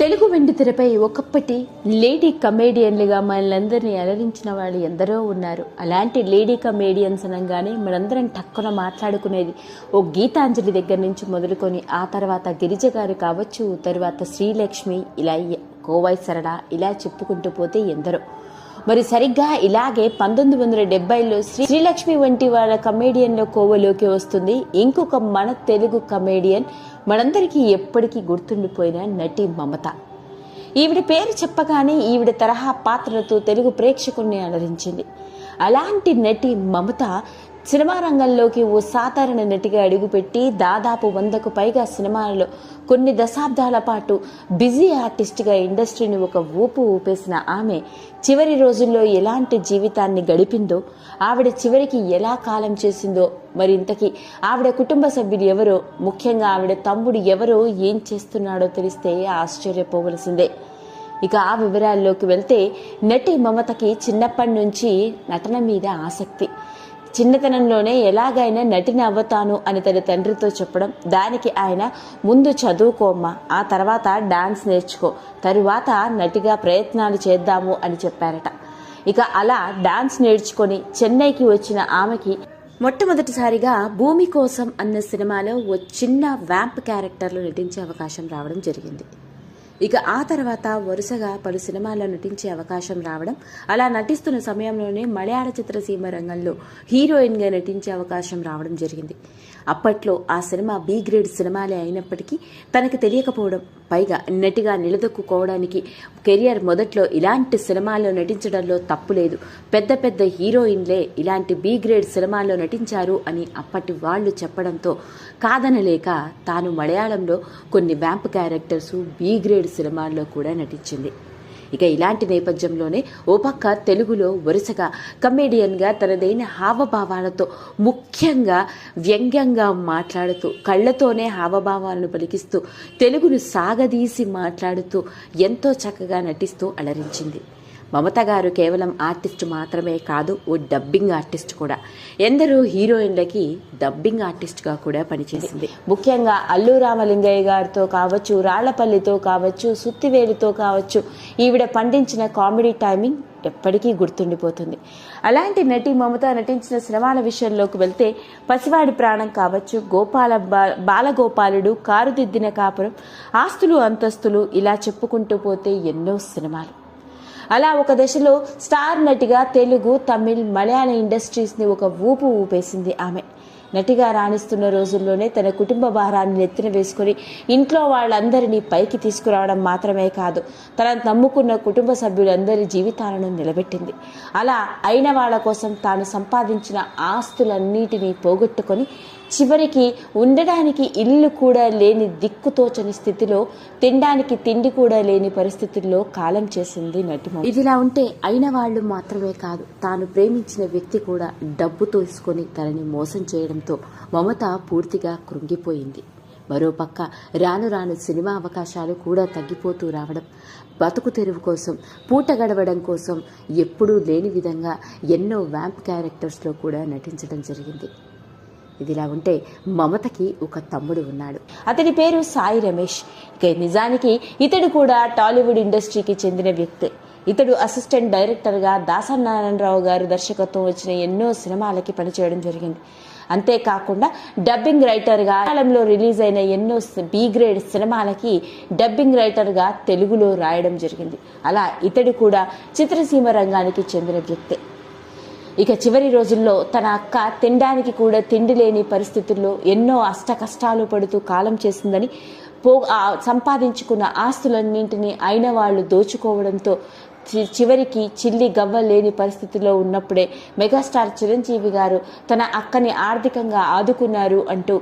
తెలుగు వెండి తెరపై ఒకప్పటి లేడీ కమేడియన్లుగా మనలందరినీ అలరించిన వాళ్ళు ఎందరో ఉన్నారు. అలాంటి లేడీ కమేడియన్స్ అనగానే మనందరం టక్కున మాట్లాడుకునేది ఓ గీతాంజలి దగ్గర నుంచి మొదలుకొని ఆ తర్వాత గిరిజ గారు కావచ్చు తర్వాత శ్రీలక్ష్మి ఇలా కోవై సరళ ఇలా చెప్పుకుంటూ పోతే ఎందరో. మరి సరిగ్గా ఇలాగే పంతొమ్మిది వందల డెబ్బైలో శ్రీ శ్రీలక్ష్మి వంటి వాళ్ళ కమేడియన్ల కోవలోకి వస్తుంది. ఇంకొక మన తెలుగు కమేడియన్ మనందరికీ ఎప్పటికీ గుర్తుండిపోయిన నటి మమత. ఈవిడ పేరు చెప్పగానే ఈవిడ తరహా పాత్రలతో తెలుగు ప్రేక్షకుల్ని అలరించింది. అలాంటి నటి మమత సినిమా రంగంలోకి ఓ సాధారణ నటిగా అడుగుపెట్టి దాదాపు వందకు పైగా సినిమాలలో కొన్ని దశాబ్దాల పాటు బిజీ ఆర్టిస్ట్గా ఇండస్ట్రీని ఒక ఊపు ఊపేసిన ఆమె చివరి రోజుల్లో ఎలాంటి జీవితాన్ని గడిపిందో ఆవిడ చివరికి ఎలా కాలం చేసిందో మరి ఇంతకీ ఆవిడ కుటుంబ సభ్యులు ఎవరో ముఖ్యంగా ఆవిడ తమ్ముడు ఎవరో ఏం చేస్తున్నాడో తెలిస్తే ఆశ్చర్యపోవలసిందే. ఇక ఆ వివరాల్లోకి వెళ్తే నటి మమతకి చిన్నప్పటి నుంచి నటన మీద ఆసక్తి. చిన్నతనంలోనే ఎలాగైనా నటిని అవ్వతాను అని తన తండ్రితో చెప్పడం దానికి ఆయన ముందు చదువుకోమ్మా ఆ తర్వాత డాన్స్ నేర్చుకో తరువాత నటిగా ప్రయత్నాలు చేద్దాము అని చెప్పారట. ఇక అలా డాన్స్ నేర్చుకొని చెన్నైకి వచ్చిన ఆమెకి మొట్టమొదటిసారిగా భూమి కోసం అన్న సినిమాలో ఓ చిన్న వ్యాంప్ క్యారెక్టర్లో నటించే అవకాశం రావడం జరిగింది. ఇక ఆ తర్వాత వరుసగా పలు సినిమాల్లో నటించే అవకాశం రావడం అలా నటిస్తున్న సమయంలోనే మలయాళ చిత్రసీమ రంగంలో హీరోయిన్గా నటించే అవకాశం రావడం జరిగింది. అప్పట్లో ఆ సినిమా బి గ్రేడ్ సినిమాలే అయినప్పటికీ తనకు తెలియకపోవడం పైగా నటిగా నిలదొక్కుకోవడానికి కెరియర్ మొదట్లో ఇలాంటి సినిమాల్లో నటించడంలో తప్పు లేదు. పెద్ద పెద్ద హీరోయిన్లే ఇలాంటి బి గ్రేడ్ సినిమాల్లో నటించారు అని అప్పటి వాళ్ళు చెప్పడంతో కాదనలేక తాను మలయాళంలో కొన్ని వ్యాంప్ క్యారెక్టర్స్ బి గ్రేడ్ సినిమాల్లో కూడా నటించింది. ఇక ఇలాంటి నేపథ్యంలోనే ఓ పక్క తెలుగులో వరుసగా కమేడియన్గా తనదైన హావభావాలతో ముఖ్యంగా వ్యంగ్యంగా మాట్లాడుతూ కళ్ళతోనే హావభావాలను పలికిస్తూ తెలుగును సాగదీసి మాట్లాడుతూ ఎంతో చక్కగా నటిస్తూ అలరించింది. మమత గారు కేవలం ఆర్టిస్ట్ మాత్రమే కాదు ఓ డబ్బింగ్ ఆర్టిస్ట్ కూడా. ఎందరో హీరోయిన్లకి డబ్బింగ్ ఆర్టిస్ట్గా కూడా పనిచేసింది. ముఖ్యంగా అల్లు రామలింగయ్య గారితో కావచ్చు రాళ్ళపల్లితో కావచ్చు సుత్తివేలుతో కావచ్చు ఈవిడ పండించిన కామెడీ టైమింగ్ ఎప్పటికీ గుర్తుండిపోతుంది. అలాంటి నటి మమత నటించిన సినిమాల విషయంలోకి వెళ్తే పసివాడి ప్రాణం కావచ్చు గోపాల బాలగోపాలుడు కారుదిద్దిన కాపురం ఆస్తులు అంతస్తులు ఇలా చెప్పుకుంటూ పోతే ఎన్నో సినిమాలు. అలా ఒక దశలో స్టార్ నటిగా తెలుగు తమిళ్ మలయాళ ఇండస్ట్రీస్ని ఒక ఊపు ఊపేసింది ఆమె. నటిగా రాణిస్తున్న రోజుల్లోనే తన కుటుంబ భారాన్ని నెత్తిన వేసుకొని ఇంట్లో వాళ్ళందరినీ పైకి తీసుకురావడం మాత్రమే కాదు తన నమ్ముకున్న కుటుంబ సభ్యులందరి జీవితాలను నిలబెట్టింది. అలా అయిన వాళ్ళ కోసం తాను సంపాదించిన ఆస్తులన్నిటినీ పోగొట్టుకొని చివరికి ఉండడానికి ఇల్లు కూడా లేని దిక్కుతోచని స్థితిలో తినడానికి తిండి కూడా లేని పరిస్థితుల్లో కాలం చేసింది నటిమ ఇదిలా ఉంటే అయిన వాళ్ళు మాత్రమే కాదు తాను ప్రేమించిన వ్యక్తి కూడా డబ్బు తీసుకొని తనని మోసం చేయడంతో మమత పూర్తిగా కృంగిపోయింది. మరోపక్క రాను రాను సినిమా అవకాశాలు కూడా తగ్గిపోతూ రావడం బతుకు తెరువు కోసం పూట గడవడం కోసం ఎప్పుడూ లేని విధంగా ఎన్నో వ్యాంప్ క్యారెక్టర్స్లో కూడా నటించడం జరిగింది. ఇదిలా ఉంటే మమతకి ఒక తమ్ముడు ఉన్నాడు. అతని పేరు సాయి రమేష్. ఇక నిజానికి ఇతడు కూడా టాలీవుడ్ ఇండస్ట్రీకి చెందిన వ్యక్తే. ఇతడు అసిస్టెంట్ డైరెక్టర్గా దాసనారాయణరావు గారు దర్శకత్వం వచ్చిన ఎన్నో సినిమాలకి పనిచేయడం జరిగింది. అంతేకాకుండా డబ్బింగ్ రైటర్గా కాలంలో రిలీజ్ అయిన ఎన్నో బి గ్రేడ్ సినిమాలకి డబ్బింగ్ రైటర్గా తెలుగులో రాయడం జరిగింది. అలా ఇతడు కూడా చిత్రసీమ రంగానికి చెందిన వ్యక్తే. ఇక చివరి రోజుల్లో తన అక్క తినడానికి కూడా తిండి లేని పరిస్థితుల్లో ఎన్నో అష్ట కష్టాలు పడుతూ కాలం చేసిందని పో సంపాదించుకున్న ఆస్తులన్నింటినీ అయిన వాళ్ళు దోచుకోవడంతో చి- చివరికి చిల్లి గవ్వ లేని పరిస్థితిలో ఉన్నప్పుడే మెగాస్టార్ చిరంజీవి గారు తన అక్కని ఆర్థికంగా ఆదుకున్నారు అంటూ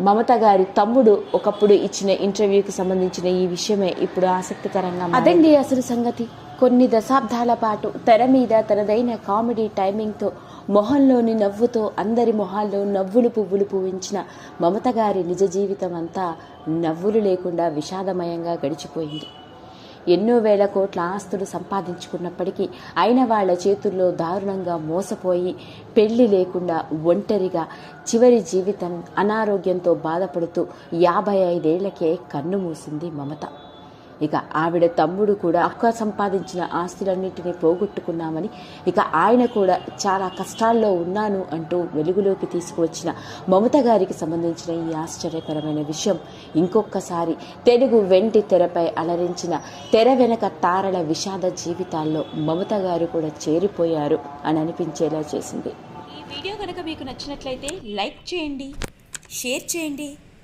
మమత గారి తమ్ముడు ఒకప్పుడు ఇచ్చిన ఇంటర్వ్యూకి సంబంధించిన ఈ విషయమే ఇప్పుడు ఆసక్తికరంగా అదండి అసలు సంగతి. కొన్ని దశాబ్దాల పాటు తెర మీద తనదైన కామెడీ టైమింగ్తో మొహంలోని నవ్వుతో అందరి మొహాల్లో నవ్వులు పువ్వులు పువ్వించిన మమత గారి నిజ జీవితం అంతా నవ్వులు లేకుండా విషాదమయంగా గడిచిపోయింది. ఎన్నో వేల కోట్ల ఆస్తులు సంపాదించుకున్నప్పటికీ అయిన వాళ్ళ చేతుల్లో దారుణంగా మోసపోయి పెళ్ళి లేకుండా ఒంటరిగా చివరి జీవితం అనారోగ్యంతో బాధపడుతూ యాభై ఐదేళ్ళకే కన్ను మూసింది మమత. ఇక ఆవిడ తమ్ముడు కూడా అక్క సంపాదించిన ఆస్తులన్నింటినీ పోగొట్టుకున్నామని ఇక ఆయన కూడా చాలా కష్టాల్లో ఉన్నాను అంటూ వెలుగులోకి తీసుకువచ్చిన మమత గారికి సంబంధించిన ఈ ఆశ్చర్యకరమైన విషయం. ఇంకొకసారి తెలుగు వెంటి తెరపై అలరించిన తెర వెనక తారల విషాద జీవితాల్లో మమత గారు కూడా చేరిపోయారు అని అనిపించేలా చేసింది. ఈ వీడియో కనుక మీకు నచ్చినట్లయితే లైక్ చేయండి షేర్ చేయండి.